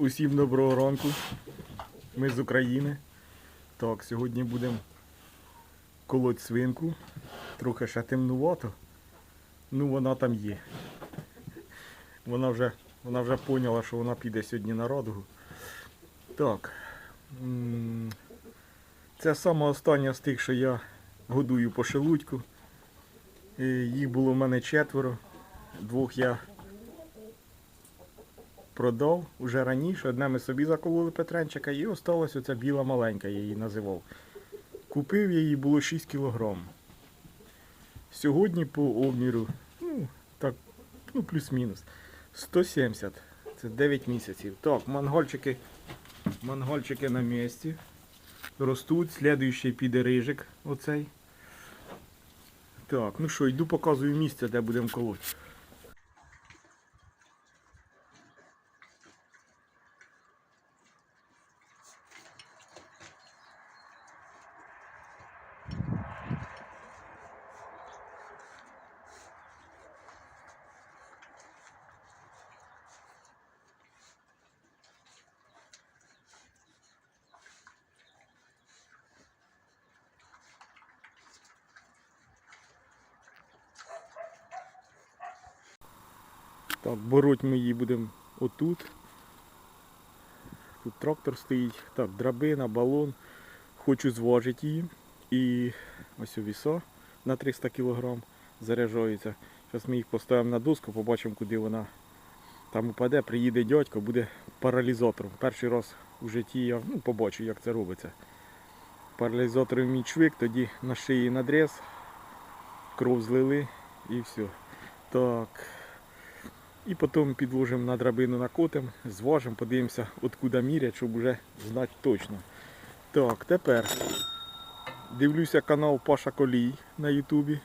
Усім доброго ранку. Ми з України. Так, сьогодні будемо колоть свинку. Трохи ще темнувато. Ну вона там є. Вона вже, вона вже поняла, що вона піде сьогодні на радугу. Так. Це саме останнє з тих, що я годую по шелудьку. Е, Їх було в мене четверо. Двох я продав уже раніше. Одне ми собі закололи Петренчика і осталась оця біла маленька, я її називав. Купив я її було 6 кг. Сьогодні по обміру, ну, так, ну, плюс-мінус. 170. Це 9 місяців. Так, монгольчики, монгольчики на місці. Ростуть. Слідуючий піде рижик оцей. Так, ну що, йду показую місце, де будемо колоти. Так, бороть ми її будемо отут. Тут трактор стоїть. Так, драбина, балон. Хочу зважити її. І ось у віса на 300 кг заряджається. Зараз ми їх поставимо на доску, побачимо, куди вона там упаде. Приїде дядько, буде паралізатором. Перший раз у житті я ну, побачу, як це робиться. Паралізатором мій чвик, тоді на шиї надріз, кров злили і все. Так. І потім підложимо на драбину накотим, зважимо, подивимося, откуда мірять, щоб вже знати точно. Так, тепер дивлюся канал Паша Колій на Ютубі.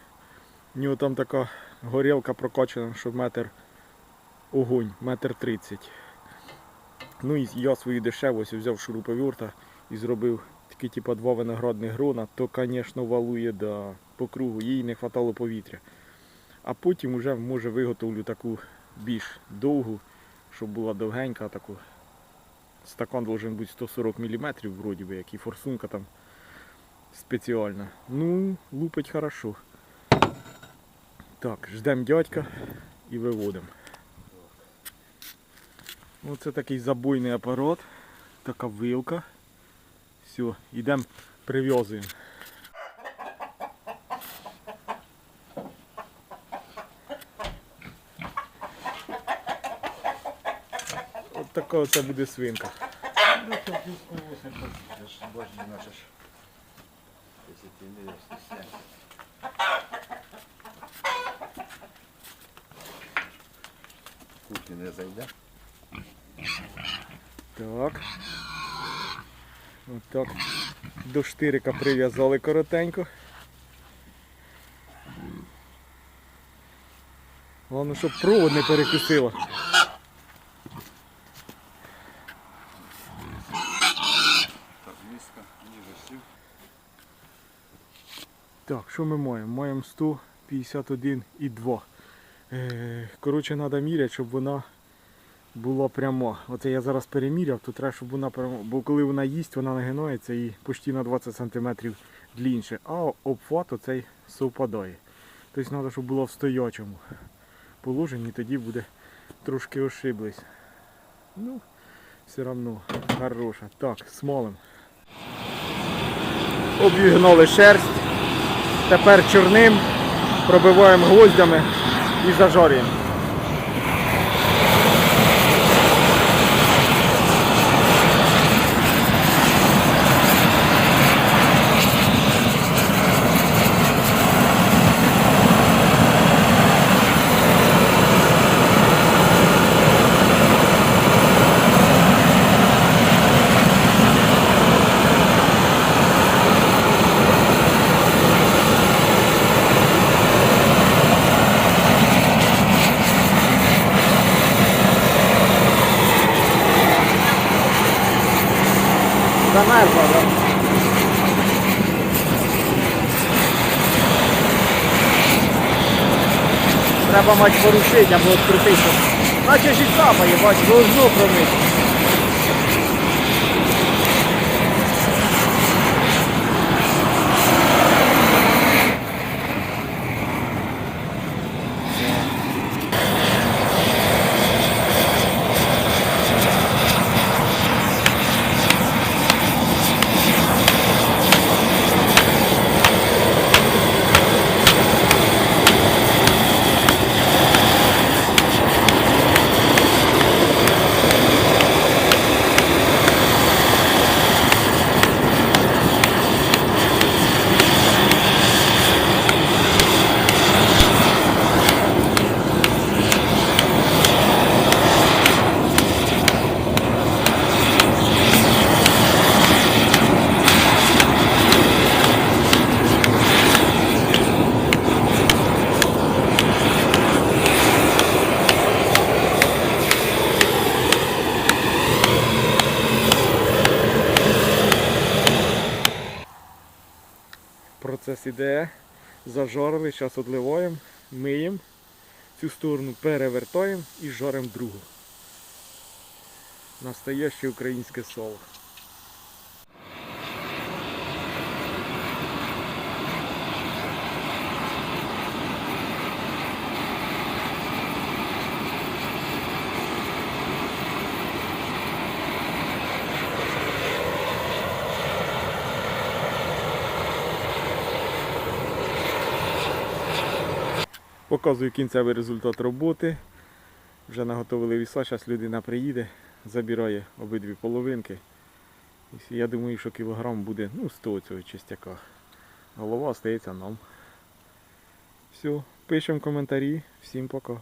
У нього там така горілка прокачана, що метр огонь, метр тридцять. Ну і я свою дешевость взяв шуруповерта і зробив такі типу два виноградних грона, то, звісно, валує да, по кругу, їй не вистачало повітря. А потім вже може виготовлю таку більш довгу, щоб була довгенька таку. Стакан должен бути 140 мм, вроді би, як і форсунка там спеціальна. Ну, лупить хорошо. Так, ждемо дядька і виводимо. Оце такий забойний апарат, така вилка. Все, йдемо прив'язуємо. От така оце буде свинка. Ну, то близько 8 я ж бачу, наче ж. Якщо ти не зайде. Так. От так. До штирика прив'язали коротенько. Головне, щоб провод не перекусило. Так, що ми маємо? Маємо 151,2. Е, Коротше, треба міряти, щоб вона була прямо. Оце я зараз переміряв, то треба, щоб вона прямо. Бо коли вона їсть, вона нагинається і почти на 20 см длінше. А обхват оцей совпадає. Тобто треба, щоб було в стоячому положенні, тоді буде трошки ошиблись. Ну, все одно хороша. Так, смолим. Обігнали шерсть. Тепер чорним пробиваємо гвоздями і зажарюємо. Замерзла, да? Треба мати порушити або відкритися. Наче ж і капає, бач, промити. Час іде. Зажорили, зараз одливоємо, миємо. Цю сторону перевертаємо і жоримо другу. Настояще українське соло. Показую кінцевий результат роботи. Вже наготовили віса, зараз людина приїде, забирає обидві половинки. Я думаю, що кілограм буде ну, 100 цього чистяка. Голова остається нам. Все, пишемо коментарі. Всім пока.